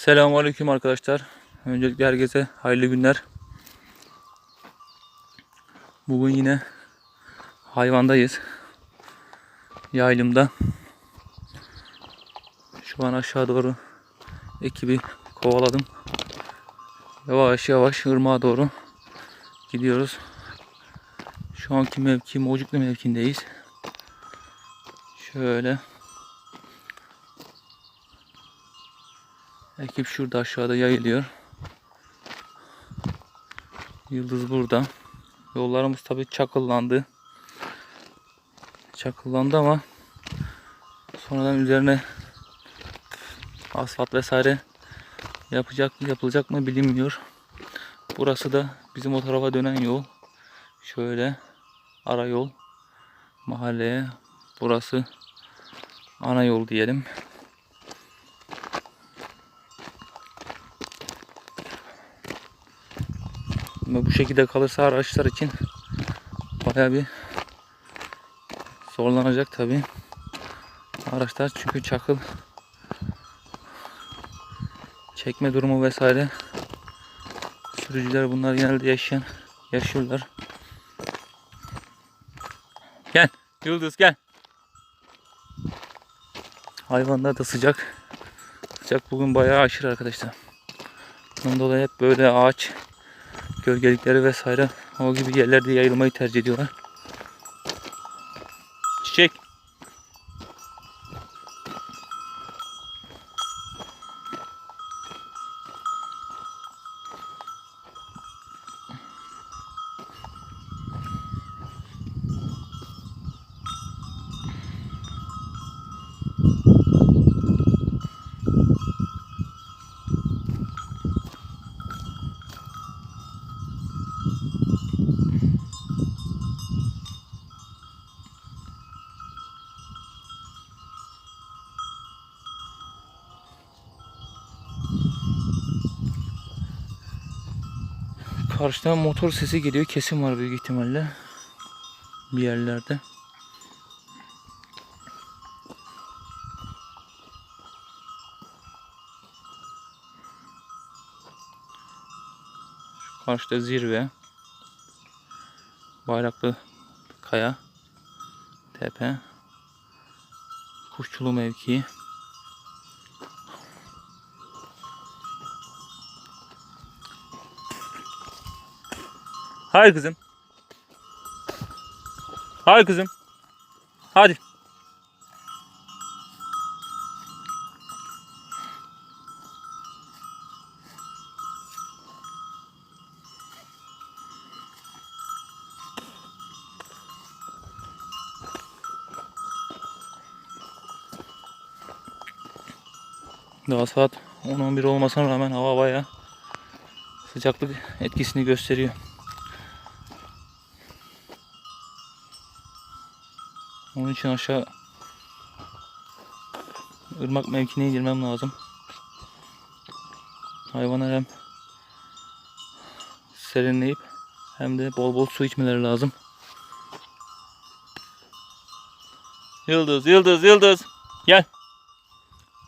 Selamünaleyküm arkadaşlar. Öncelikle herkese hayırlı günler. Bugün yine hayvandayız. Yaylımda. Şu an aşağı doğru ekibi kovaladım. Yavaş yavaş ırmağa doğru gidiyoruz. Şu anki mevki Mocuklu mevkindeyiz. Şöyle Ekip şurada aşağıda yayılıyor. Yıldız burada. Yollarımız tabi çakıllandı. Çakıllandı ama sonradan üzerine asfalt vesaire yapacak mı yapılacak mı bilinmiyor. Burası da bizim o tarafa dönen yol. Şöyle ara yol mahalleye. Burası ana yol diyelim. Bu şekilde kalırsa araçlar için baya bir zorlanacak tabi. Araçlar çünkü çakıl çekme durumu vesaire sürücüler bunlar genelde yaşayan yaşıyorlar. Gel Yıldız gel. Hayvanlar da sıcak. Sıcak bugün bayağı aşırı arkadaşlar. Bundan dolayı hep böyle ağaç gölgelikleri vesaire o gibi yerlerde yayılmayı tercih ediyorlar. Çiçek. Karşıdan motor sesi geliyor. Kesim var büyük ihtimalle. Bir yerlerde. Şu karşıda zirve. Bayraklı kaya. Tepe. Kuşçulu mevkii. Hayır kızım. Hayır kızım. Hadi. Daha saat 10-11 olmasına rağmen hava bayağı sıcaklık etkisini gösteriyor. Onun için aşağı ırmak mevkine girmem lazım. Hayvanlar hem serinleyip hem de bol bol su içmeleri lazım. Yıldız, Yıldız, Yıldız. Gel.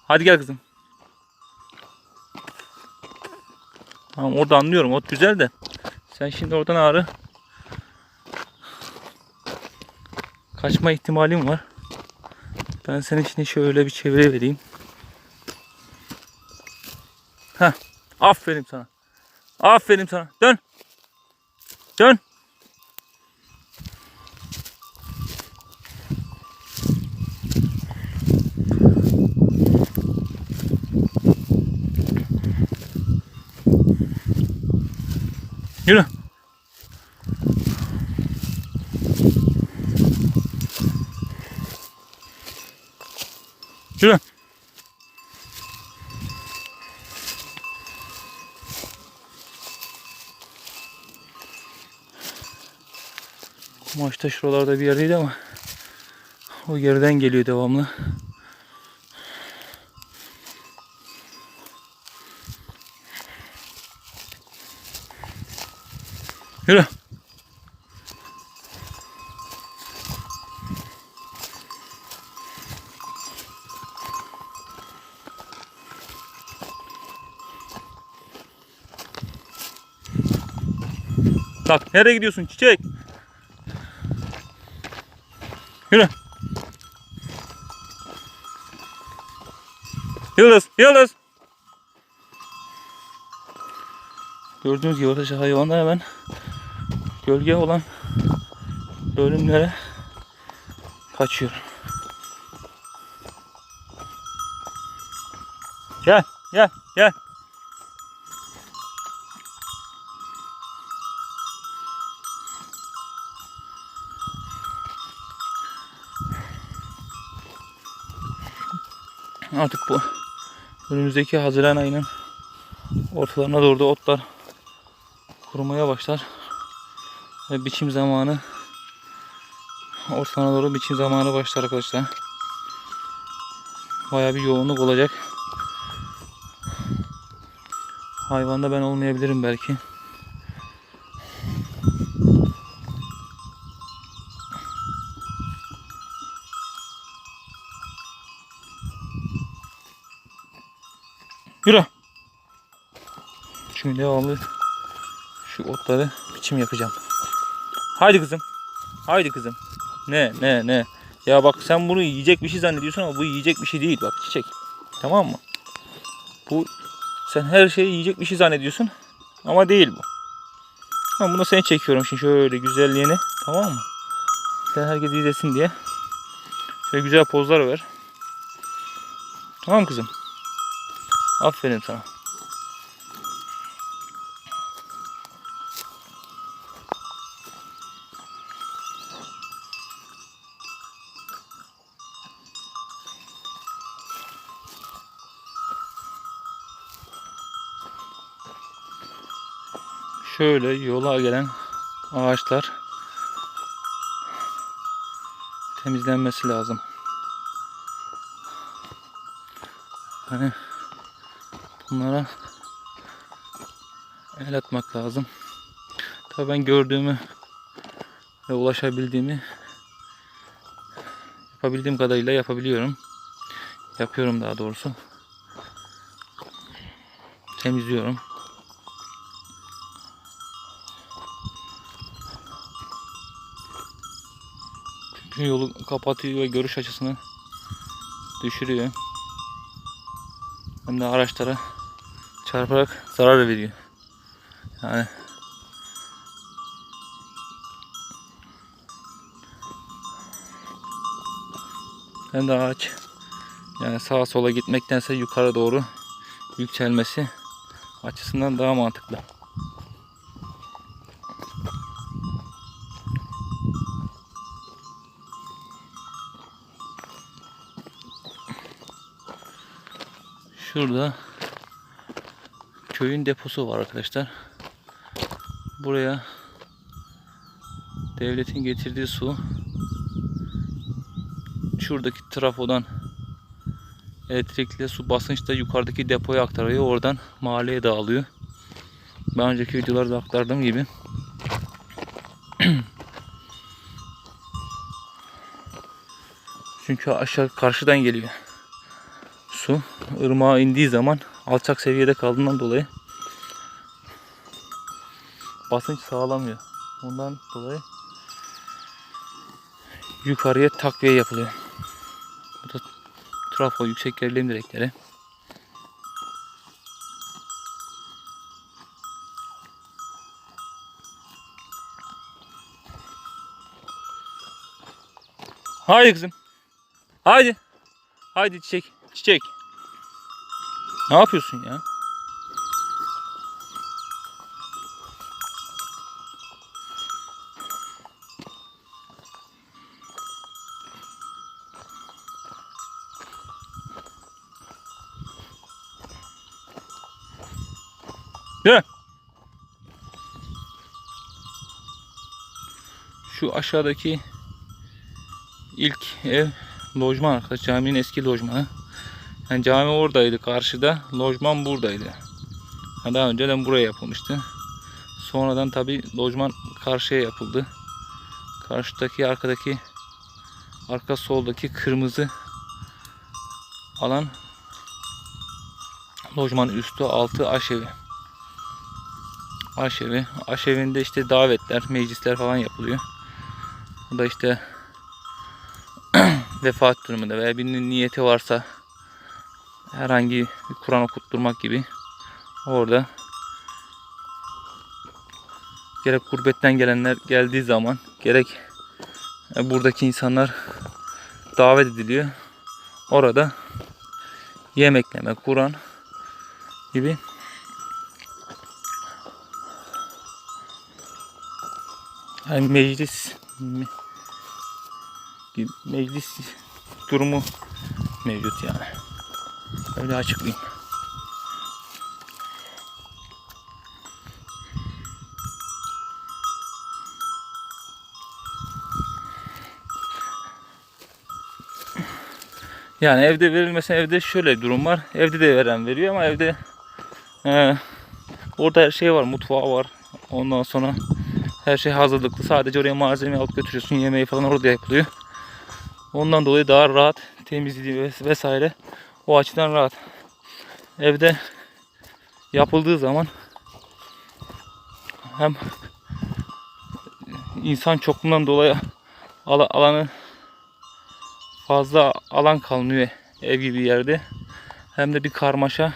Hadi gel kızım. Tamam orada anlıyorum. Ot güzel de. Sen şimdi oradan ağrı. Kaçma ihtimalim var. Ben senin şimdi şöyle bir çevire vereyim. Ha, aferin sana. Aferin sana. Dön. Dön. Yürü. Yürü. Kumaş da şuralarda bir yerdeydi ama o geriden geliyor devamlı. Yürü. Bak nereye gidiyorsun çiçek? Yürü. Yıldız, Yıldız. Gördüğünüz gibi arkadaşlar hayvanlar hemen gölge olan bölümlere kaçıyor. Gel, gel, gel. Artık bu önümüzdeki Haziran ayının ortalarına doğru da otlar kurumaya başlar. Ve biçim zamanı ortalarına doğru biçim zamanı başlar arkadaşlar. Bayağı bir yoğunluk olacak. Hayvanda ben olmayabilirim belki. Yürü. Şimdi devamlı şu otları biçim yapacağım. Haydi kızım. Haydi kızım. Ne ne ne. Ya bak sen bunu yiyecek bir şey zannediyorsun ama bu yiyecek bir şey değil bak çiçek. Tamam mı? Bu sen her şeyi yiyecek bir şey zannediyorsun ama değil bu. Ben bunu seni çekiyorum şimdi şöyle güzelliğini tamam mı? Sen herkes izlesin diye. Şöyle güzel pozlar ver. Tamam kızım. Aferin sana. Şöyle yola gelen ağaçlar temizlenmesi lazım. Hani bunlara el atmak lazım. Tabii ben gördüğümü ve ulaşabildiğimi yapabildiğim kadarıyla yapabiliyorum. Yapıyorum daha doğrusu. Temizliyorum. Çünkü yolu kapatıyor ve görüş açısını düşürüyor. Hem de araçlara çarparak zarar veriyor. Yani hem de ağaç yani sağa sola gitmektense yukarı doğru yükselmesi açısından daha mantıklı. Şurada köyün deposu var arkadaşlar. Buraya devletin getirdiği su şuradaki trafodan elektrikli su basınçta yukarıdaki depoya aktarıyor. Oradan mahalleye dağılıyor. Ben önceki videolarda aktardığım gibi. Çünkü aşağı karşıdan geliyor su ırmağa indiği zaman alçak seviyede kaldığından dolayı basınç sağlamıyor. Ondan dolayı yukarıya takviye yapılıyor. Bu da trafo yüksek gerilim direkleri. Haydi kızım. Haydi. Haydi çiçek. Çiçek. Ne yapıyorsun ya? Gel. Şu aşağıdaki ilk ev lojman arkadaş caminin eski lojmanı. Yani cami oradaydı karşıda. Lojman buradaydı. Yani daha önceden buraya yapılmıştı. Sonradan tabi lojman karşıya yapıldı. Karşıdaki arkadaki arka soldaki kırmızı alan lojman üstü altı aşevi. aşevi. Aşevinde işte davetler, meclisler falan yapılıyor. Bu da işte vefat durumunda veya birinin niyeti varsa herhangi bir Kur'an okutturmak gibi orada gerek gurbetten gelenler geldiği zaman gerek e, buradaki insanlar davet ediliyor. Orada yemekleme, Kur'an gibi yani meclis meclis durumu mevcut yani. Öyle açıklayayım. Yani evde verilmese evde şöyle bir durum var. Evde de veren veriyor ama evde e, orada her şey var. Mutfağı var. Ondan sonra her şey hazırlıklı. Sadece oraya malzeme alıp götürüyorsun. Yemeği falan orada yapılıyor. Ondan dolayı daha rahat temizliği ves- vesaire o açıdan rahat. Evde yapıldığı zaman hem insan çokluğundan dolayı ala- alanı fazla alan kalmıyor ev gibi yerde. Hem de bir karmaşa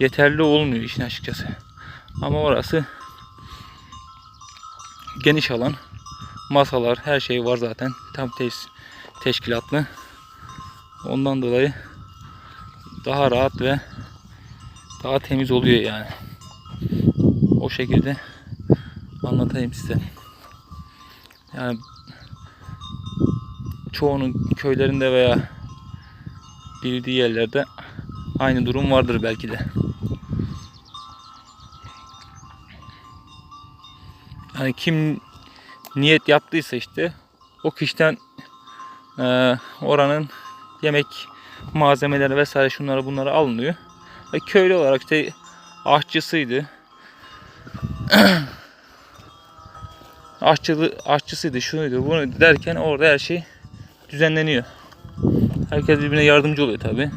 yeterli olmuyor işin açıkçası. Ama orası geniş alan. Masalar, her şey var zaten. Tam teş- teşkilatlı. Ondan dolayı daha rahat ve daha temiz oluyor yani. O şekilde anlatayım size. Yani çoğunun köylerinde veya bildiği yerlerde aynı durum vardır belki de. Yani kim niyet yaptıysa işte o kişiden eee, oranın yemek malzemeleri vesaire şunları bunları alınıyor. Ve köylü olarak işte aşçısıydı. Aşçılı, aşçısıydı, şuydu, bunu derken orada her şey düzenleniyor. Herkes birbirine yardımcı oluyor tabi.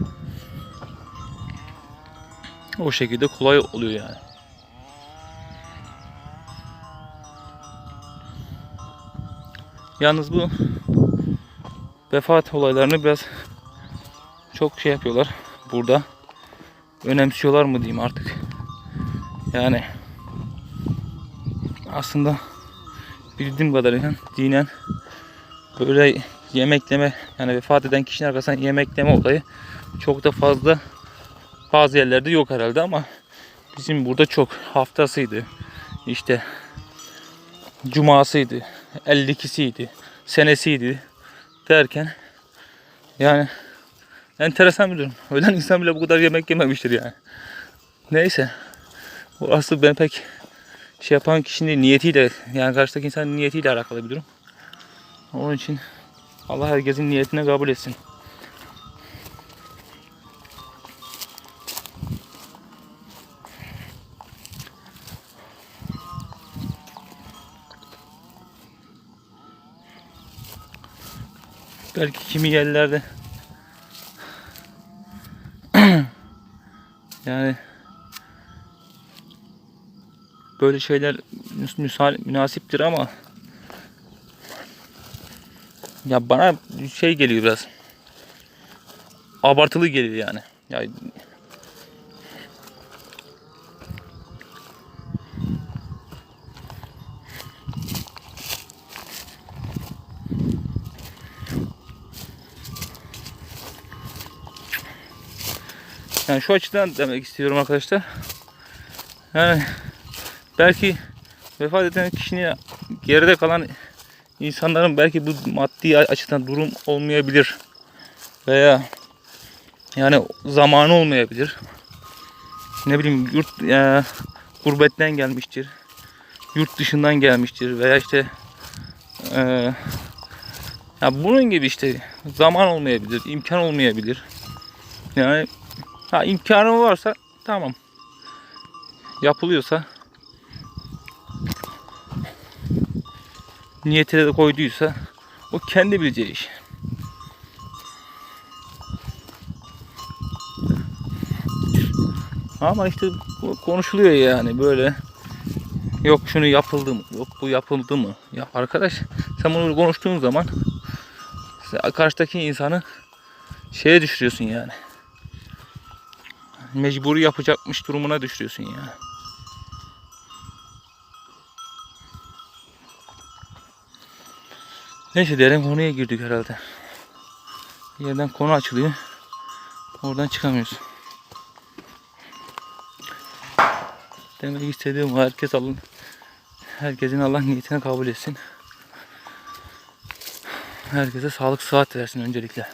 O şekilde kolay oluyor yani. Yalnız bu vefat olaylarını biraz çok şey yapıyorlar burada. Önemsiyorlar mı diyeyim artık. Yani aslında bildiğim kadarıyla dinen böyle yemekleme yani vefat eden kişinin arkasından yemekleme olayı çok da fazla bazı yerlerde yok herhalde ama bizim burada çok haftasıydı işte cumasıydı 52'siydi senesiydi derken yani enteresan bir durum. Ölen insan bile bu kadar yemek yememiştir yani. Neyse. Bu asıl ben pek şey yapan kişinin niyetiyle yani karşıdaki insanın niyetiyle alakalı bir durum. Onun için Allah herkesin niyetine kabul etsin. Belki kimi yerlerde yani böyle şeyler müs- müsal münasiptir ama ya bana şey geliyor biraz abartılı geliyor yani. Ya Yani şu açıdan demek istiyorum arkadaşlar. Yani belki vefat eden kişinin geride kalan insanların belki bu maddi açıdan durum olmayabilir. Veya yani zamanı olmayabilir. Ne bileyim yurt e, gurbetten gelmiştir. Yurt dışından gelmiştir veya işte e, ya bunun gibi işte zaman olmayabilir, imkan olmayabilir. Yani Ha imkanı varsa tamam. Yapılıyorsa niyetine de koyduysa o kendi bileceği iş. Ama işte konuşuluyor yani böyle Yok şunu yapıldı mı? Yok bu yapıldı mı? Ya arkadaş sen bunu konuştuğun zaman karşıdaki insanı şeye düşürüyorsun yani. Mecburi yapacakmış durumuna düşürüyorsun yani. Neyse derin konuya girdik herhalde. Bir yerden konu açılıyor. Oradan çıkamıyoruz. Demek istediğim herkes alın. Herkesin Allah niyetini kabul etsin. Herkese sağlık sıhhat versin öncelikle.